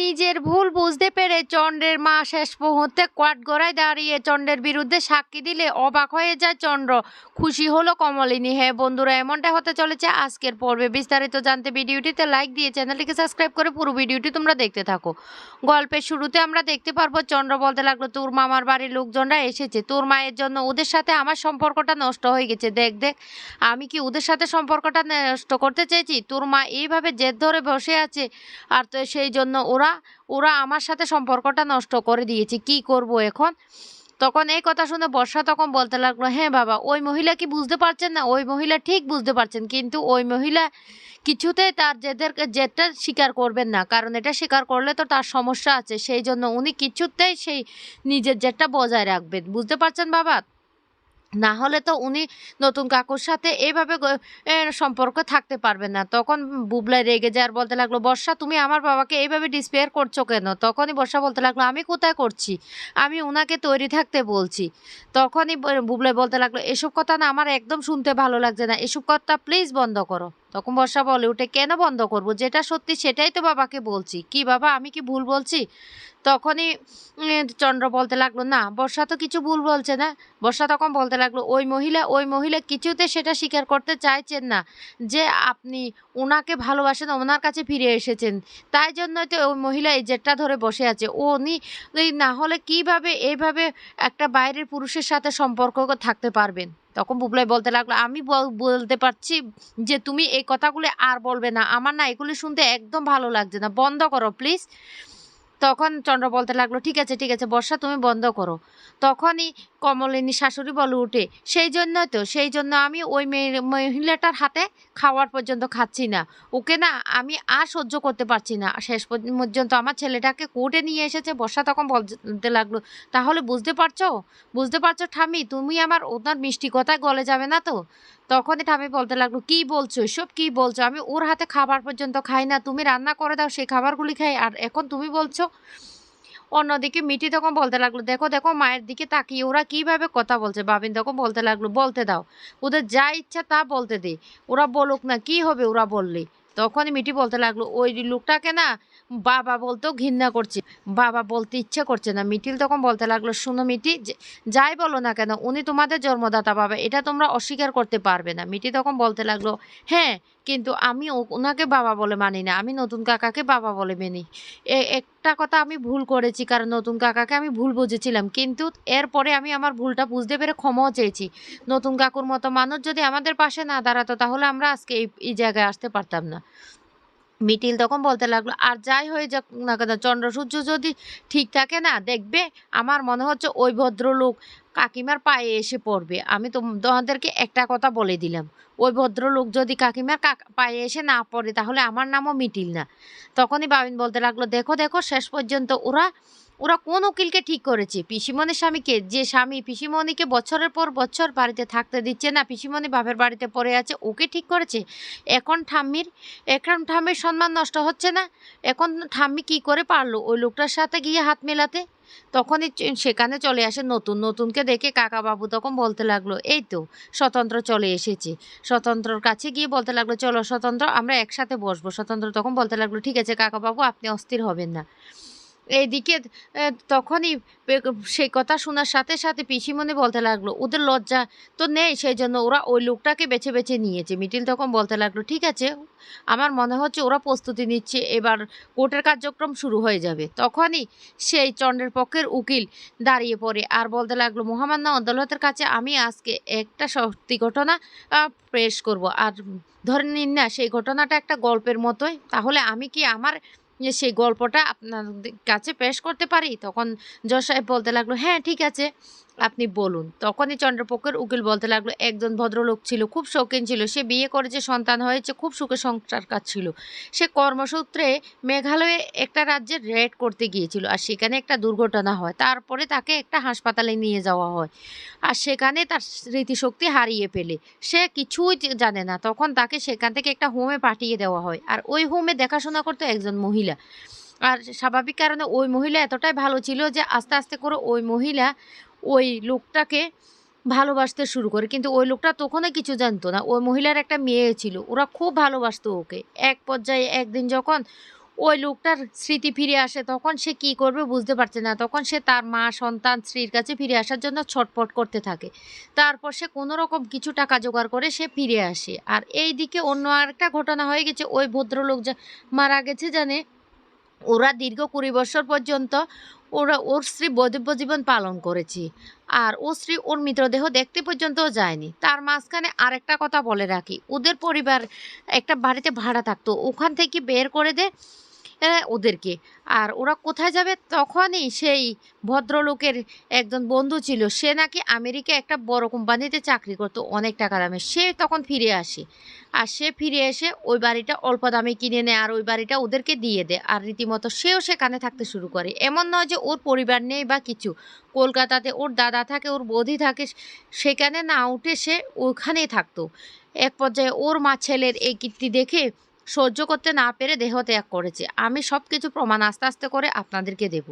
নিজের ভুল বুঝতে পেরে চন্দ্রের মা শেষ মুহূর্তে কোয়াটগড়ায় দাঁড়িয়ে চন্দ্রের বিরুদ্ধে সাক্ষী দিলে অবাক হয়ে যায় চন্দ্র। খুশি হলো কমলিনী। হ্যাঁ বন্ধুরা, এমনটা হতে চলেছে আজকের পর্বে। বিস্তারিত জানতে ভিডিওটিতে লাইক দিয়ে চ্যানেলটিকে সাবস্ক্রাইব করে পুরো ভিডিওটি তোমরা দেখতে থাকো। গল্পের শুরুতে আমরা দেখতে পারব, চন্দ্র বলতে লাগল, তোর মামার বাড়ির লোকজনরা এসেছে। তোর মায়ের জন্য ওদের সাথে আমার সম্পর্কটা নষ্ট হয়ে গেছে। দেখ দেখ, আমি কি ওদের সাথে সম্পর্কটা নষ্ট করতে চেয়েছি? তোর মা এইভাবে জেদ ধরে বসে আছে, আর তো সেই জন্য ওরা ওরা ওরা আমার সাথে সম্পর্কটা নষ্ট করে দিয়েছে, কি করব এখন? তখন এই কথা শুনে বর্ষা তখন বলতে লাগল হ্যাঁ বাবা, ওই মহিলা কি বুঝতে পারছেন না? ওই মহিলা ঠিক বুঝতে পারছেন, কিন্তু ওই মহিলা কিছুতেই তার জেদের, জেদটা স্বীকার করবেন না, কারণ এটা স্বীকার করলে তো তার সমস্যা আছে, সেই জন্য উনি কিছুতেই সেই নিজের জেদটা বজায় রাখবেন। বুঝতে পারছেন বাবা? না হলে তো উনি নতুন কাকুর সাথে এইভাবে সম্পর্ক থাকতে পারবেন না। তখন বুবলাই রেগে যায় আর বলতে লাগল, বর্ষা, তুমি আমার বাবাকে এইভাবে ডিসপেয়ার করছ কেন? তখনই বর্ষা বলতে লাগল, আমি কোথায় করছি? আমি ওনাকে তৈরি থাকতে বলছি। তখনই বুবলাই বলতে লাগল, এসব কথা না আমার একদম শুনতে ভালো লাগছে না। এসব কথা প্লিজ বন্ধ করো। তখন বর্ষা বলে উঠে কেন বন্ধ করব? যেটা সত্যি সেটাই তো বাবাকে বলছি। কি বাবা, আমি কি ভুল বলছি? তখনই চন্দ্র বলতে লাগল, না, বর্ষা তো কিছু ভুল বলছে না। বর্ষা তখন বলতে লাগল, ওই মহিলা ওই মহিলা কিছুতে সেটা স্বীকার করতে চাইছেন না, যে আপনি ওনাকে ভালোবাসেন, ওনার কাছে ফিরে এসেছেন। তাই জন্যই তো ওই মহিলা এই জেটটা ধরে বসে আছে। ও উনি না হলে কীভাবে এইভাবে একটা বাইরের পুরুষের সাথে সম্পর্ক থাকতে পারবেন? তখন বুবলাই বলতে লাগল, আমি বল- বলতে পারছি যে তুমি এই কথাগুলি আর বলবে না। আমার না এগুলি শুনতে একদম ভালো লাগছে না। বন্ধ করো প্লিজ তখন চন্দ্র বলতে লাগল, ঠিক আছে ঠিক আছে, বর্ষা, তুমি বন্ধ করো। তখনই কমলিনী শাশুড়ি বলে উঠে, সেই জন্যই তো, সেই জন্য আমি ওই মহিলাটার হাতে খাওয়ার পর্যন্ত খাচ্ছি না। ওকে না আমি আর সহ্য করতে পারছি না। শেষ পর্যন্ত আমার ছেলেটাকে কোর্টে নিয়ে এসেছে, বর্ষা তখন বলতে লাগল, তাহলে বুঝতে পারছ? বুঝতে পারছ ঠামি তুমি আমার ওনার মিষ্টি কথায় গলে যাবে না তো? তখনই ঠামি বলতে লাগল, কি বলছো? এসব কি বলছো? আমি ওর হাতে খাবার পর্যন্ত খাই না। তুমি রান্না করে দাও, সেই খাবারগুলি খাই। আর এখন তুমি বলছো অন্যদিকে মিটি তখন বলতে লাগল, দেখো দেখো, মায়ের দিকে তাকিয়ে ওরা কীভাবে কথা বলছে। বাবিন তখন বলতে লাগল, বলতে দাও, ওদের যা ইচ্ছা তা বলতে দে। ওরা বলুক না, কি হবে ওরা বললে? তখনই মিটি বলতে লাগল, ওই লোকটাকে না বাবা বলতেও ঘৃণা করছে। বাবা বলতে ইচ্ছে করছে না। মিটিল তখন বলতে লাগল, শুনো মিটি যাই বলো না কেন, উনি তোমাদের জন্মদাতা বাবা, এটা তোমরা অস্বীকার করতে পারবে না। মিটি তখন বলতে লাগল হ্যাঁ কিন্তু আমি ওনাকে বাবা বলে মানি না, আমি নতুন কাকাকে বাবা বলে মানি। একটা কথা আমি ভুল করেছি, কারণ নতুন কাকাকে আমি ভুল বুঝেছিলাম, কিন্তু এরপরে আমি আমার ভুলটা বুঝতে পেরে ক্ষমাও চেয়েছি। নতুন কাকুর মতো মানুষ যদি আমাদের পাশে না দাঁড়াতো, তাহলে আমরা আজকে এই জায়গায় আসতে পারতাম না। মিটিল তখন বলতে লাগল, আর যাই হয়ে যাক না কেন চন্দ্রসূর্য যদি ঠিক থাকে না, দেখবে আমার মনে হচ্ছে ওই ভদ্রলোক কাকিমার পায়ে এসে পড়বে। আমি তোমাদেরকে একটা কথা বলে দিলাম, ওই ভদ্রলোক যদি কাকিমার কাক- পায়ে এসে না পড়ে, তাহলে আমার নামও মিটিল না। তখনই বাবিন বলতে লাগল, দেখো দেখো, শেষ পর্যন্ত ওরা ওরা কোন উকিলকে ঠিক করেছে? পিসিমণির স্বামীকে? যে স্বামী পিসিমণিকে বছরের পর বছর বাড়িতে থাকতে দিচ্ছে না, পিসিমণি বাপের বাড়িতে পড়ে আছে, ওকে ঠিক করেছে? এখন ঠাম্মির এখন ঠাম্মির সম্মান নষ্ট হচ্ছে না? এখন ঠাম্মি কি করে পারল? ওই লোকটার সাথে গিয়ে হাত মেলাতে? তখনই সেখানে চলে আসে নতুন। নতুনকে দেখে কাকা বাবু তখন বলতে লাগল, এই তো, স্বতন্ত্র চলে এসেছে। স্বতন্ত্রর কাছে গিয়ে বলতে লাগল, চলো স্বতন্ত্র, আমরা একসাথে বসবো। স্বতন্ত্র তখন বলতে লাগল, ঠিক আছে কাকা বাবু আপনি অস্থির হবেন না। এইদিকে আহ, তখনই সেই কথা শোনার সাথে সাথে পিসিমণি বলতে লাগল ওদের লজ্জা তো নেই সেই জন্য ওরা ওই লোকটাকে বেছে বেছে নিয়েছে। মিটিল তখন বলতে লাগল ঠিক আছে আমার মনে হচ্ছে ওরা প্রস্তুতি নিচ্ছে এবার কোর্টের কার্যক্রম শুরু হয়ে যাবে। তখনই সেই চন্দ্রের পক্ষের উকিল দাঁড়িয়ে পড়ে আর বলতে লাগল মহামান্য আদালতের কাছে আমি আজকে একটা সত্যি ঘটনা পেশ করব। আর ধরে নিন না সেই ঘটনাটা একটা গল্পের মতোই তাহলে আমি কি আমার সেই গল্পটা আপনার কাছে পেশ করতে পারি? তখন জজ সাহেব বলতে লাগল হ্যাঁ ঠিক আছে। আপনি বলুন। তখনই চন্দ্রপক্ষের উকিল বলতে লাগল, একজন ভদ্রলোক ছিল, খুব শৌখিন ছিল। সে বিয়ে করেছে সন্তান হয়েছে, খুব সুখে সংসার কাটছিল সে কর্মসূত্রে মেঘালয়ে একটা রাজ্যে রেড করতে গিয়েছিল আর সেখানে একটা দুর্ঘটনা হয়। তারপরে তাকে একটা হাসপাতালে নিয়ে যাওয়া হয় আর সেখানে তার স্মৃতিশক্তি হারিয়ে ফেলে। সে কিছুই জানে না। তখন তাকে সেখান থেকে একটা হোমে পাঠিয়ে দেওয়া হয় আর ওই হোমে দেখাশোনা করতো একজন মহিলা। আর স্বাভাবিক কারণে ওই মহিলা এতটাই ভালো ছিল যে আস্তে আস্তে করে ওই মহিলা ওই লোকটাকে ভালোবাসতে শুরু করে। কিন্তু ওই লোকটা তখনই কিছু জানতো না। ওই মহিলার একটা মেয়ে ছিল। ওরা খুব ভালোবাসতো ওকে। এক পর্যায়ে একদিন যখন ওই লোকটার স্মৃতি ফিরে আসে, তখন সে কি করবে বুঝতে পারছে না। তখন সে তার মা, সন্তান, স্ত্রীর কাছে ফিরে আসার জন্য ছটপট করতে থাকে। তারপর সে কোনো রকম কিছু টাকা জোগাড় করে সে ফিরে আসে। আর এই দিকে অন্য আরেকটা ঘটনা হয়ে গেছে। ওই ভদ্রলোক যা মারা গেছে জানে ওরা দীর্ঘ কুড়ি বছর পর্যন্ত ওরা, ওর স্ত্রী জীবন পালন করেছি। আর ও স্ত্রী ওর মৃতদেহ দেখতে পর্যন্ত যায়নি। তার মাঝখানে আর একটা কথা বলে রাখি। ওদের পরিবার একটা বাড়িতে ভাড়া থাকতো। ওখান থেকে বের করে দে ওদেরকে। আর ওরা কোথায় যাবে তখনই সেই ভদ্রলোকের একজন বন্ধু ছিল। সে নাকি আমেরিকা একটা বড় কোম্পানিতে চাকরি করতো, অনেক টাকা দামে। সে তখন ফিরে আসে। আর সে ফিরে এসে ওই বাড়িটা অল্প দামে কিনে নেয় আর ওই বাড়িটা ওদেরকে দিয়ে দেয়। আর রীতিমতো সেও সেখানে থাকতে শুরু করে। এমন নয় যে ওর পরিবার নেই বা কিছু। কলকাতাতে ওর দাদা থাকে, ওর বৌদি থাকে, সেখানে না উঠে সে ওখানেই থাকতো। এক পর্যায়ে ওর মা ছেলের এই কীর্তি দেখে সহ্য করতে না পেরে দেহ ত্যাগ করেছে। আমি সব কিছু প্রমাণ আস্তে আস্তে করে আপনাদেরকে দেব।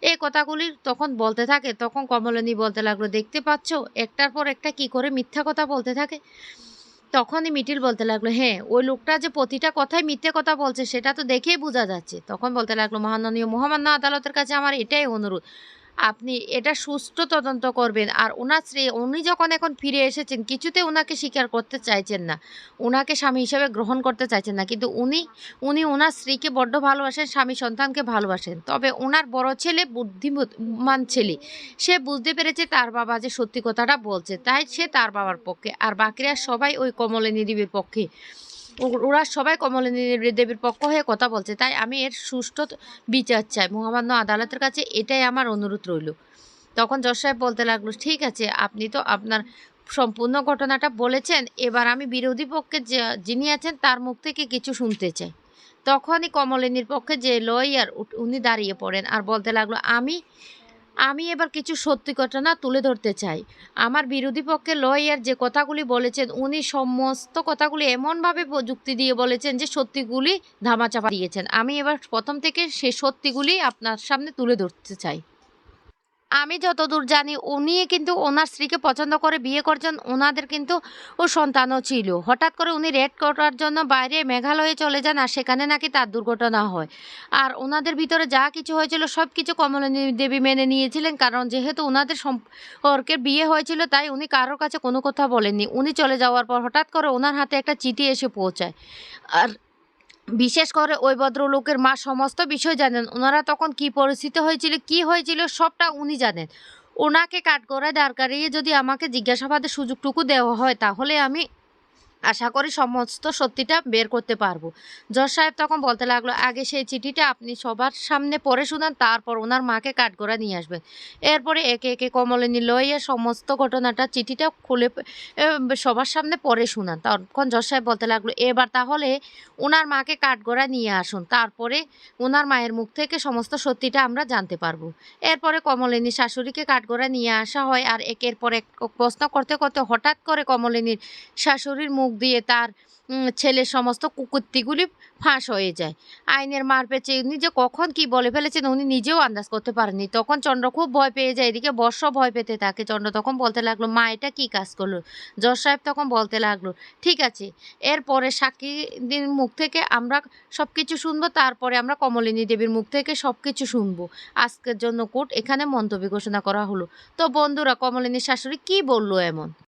এই কথাগুলি তখন বলতে থাকে, তখন কমলিনী বলতে লাগল, দেখতে পাচ্ছ, একটার পর একটা কি করে মিথ্যা কথা বলতে থাকে? তখনই মিটিল বলতে লাগল হ্যাঁ ওই লোকটা যে প্রতিটা কথায় মিথ্যে কথা বলছে, সেটা তো দেখেই বোঝা যাচ্ছে। তখন বলতে লাগল মহামাননীয় মহামান্য আদালতের কাছে আমার এটাই অনুরোধ। আপনি এটা সুষ্ঠু তদন্ত করবেন। আর ওনার স্ত্রী, উনি যখন এখন ফিরে এসেছেন, কিছুতে ওনাকে স্বীকার করতে চাইছেন না। ওনাকে স্বামী হিসেবে গ্রহণ করতে চাইছেন না। কিন্তু উনি উনি ওনার স্ত্রীকে বড্ড ভালোবাসেন, স্বামী সন্তানকে ভালোবাসেন। তবে ওনার বড় ছেলে বুদ্ধিমান ছেলে। সে বুঝতে পেরেছে তার বাবা যে সত্যি কথাটা বলছে। তাই সে তার বাবার পক্ষে। আর বাকিরা সবাই ওই কমলিনী দেবীর পক্ষে। ওরা সবাই কমলিনী দেবীর পক্ষ হয়ে কথা বলছে। তাই আমি এর সুষ্ঠু বিচার চাই। মহামান্য আদালতের কাছে এটাই আমার অনুরোধ রইল। তখন জজ সাহেব বলতে লাগল, ঠিক আছে, আপনি তো আপনার সম্পূর্ণ ঘটনাটা বলেছেন। এবার আমি বিরোধী পক্ষে যিনি আছেন, তার মুখ থেকে কিছু শুনতে চাই। তখনই কমলিনীর পক্ষে যে লয়ার উনি দাঁড়িয়ে পড়েন আর বলতে লাগল, আমি আমি এবার কিছু সত্যি ঘটনা তুলে ধরতে চাই। আমার বিরোধী পক্ষে লয়ার যে কথাগুলি বলেছেন, উনি সমস্ত কথাগুলি এমনভাবে প্রযুক্তি দিয়ে বলেছেন যে সত্যিগুলি ধামাচাপা দিয়েছেন। আমি এবার প্রথম থেকে সে সত্যিগুলি আপনার সামনে তুলে ধরতে চাই। আমি যতদূর জানি, উনি কিন্তু ওনার স্ত্রীকে পছন্দ করে বিয়ে করছেন ওনাদের কিন্তু ও সন্তানও ছিল। হঠাৎ করে উনি রেড করার জন্য বাইরে মেঘালয়ে চলে যান আর সেখানে নাকি তার দুর্ঘটনা হয়। আর ওনাদের ভিতরে যা কিছু হয়েছিল, সব কিছু কমলিনী দেবী মেনে নিয়েছিলেন। কারণ যেহেতু ওনাদের সম্পর্কের বিয়ে হয়েছিল, তাই উনি কারোর কাছে কোনো কথা বলেননি। উনি চলে যাওয়ার পর হঠাৎ করে ওনার হাতে একটা চিঠি এসে পৌঁছায়। আর বিশেষ করে ওই ভদ্রলোকের মা সমস্ত বিষয় জানেন। ওনারা তখন কি পরিস্থিতি হয়েছিল, কি হয়েছিল, সবটা উনি জানেন। ওনাকে কাঠগড়ায় দাঁড় করিয়ে যদি আমাকে জিজ্ঞাসাবাদের সুযোগটুকু দেওয়া হয়, তাহলে আমি আশা করি সমস্ত সত্যিটা বের করতে পারব। জজ সাহেব তখন বলতে লাগল, আগে সেই চিঠিটা আপনি সবার সামনে পড়ে শুনান, তারপর ওনার মাকে কাঠগড়া নিয়ে আসবেন। এরপরে একে একে কমলিনী লইয়ে সমস্ত ঘটনাটা চিঠিটা খুলে সবার সামনে পড়ে শুনান। তখন জজ সাহেব বলতে লাগল, এবার তাহলে ওনার মাকে কাঠগড়া নিয়ে আসুন, তারপরে ওনার মায়ের মুখ থেকে সমস্ত সত্যিটা আমরা জানতে পারব। এরপরে কমলিনীর শাশুড়িকে কাঠগড়া নিয়ে আসা হয়, আর একের পর এক প্রশ্ন করতে করতে হঠাৎ করে কমলিনীর শাশুড়ির মুখ দিয়ে তার ছেলের সমস্ত কুকুত্তিগুলি ফাঁস হয়ে যায়। আইনের মার পেঁচে উনি যে কখন কি বলে ফেলেছেন উনি নিজেও আন্দাজ করতে পারেননি। তখন চন্দ্র খুব ভয় পেয়ে যায়, এদিকে বর্ষ ভয় পেতে থাকে। চন্দ্র তখন বলতে লাগল, মা, এটা কী কাজ করল? জজ সাহেব তখন বলতে লাগল, ঠিক আছে, এরপরে সাক্ষীদের মুখ থেকে আমরা সব কিছু শুনব, তারপরে আমরা কমলিনী দেবীর মুখ থেকে সব কিছু শুনব। আজকের জন্য কোর্ট এখানে মন্তব্য ঘোষণা করা হলো। তো বন্ধুরা কমলিনীর শাশুড়ি কি বলল এমন?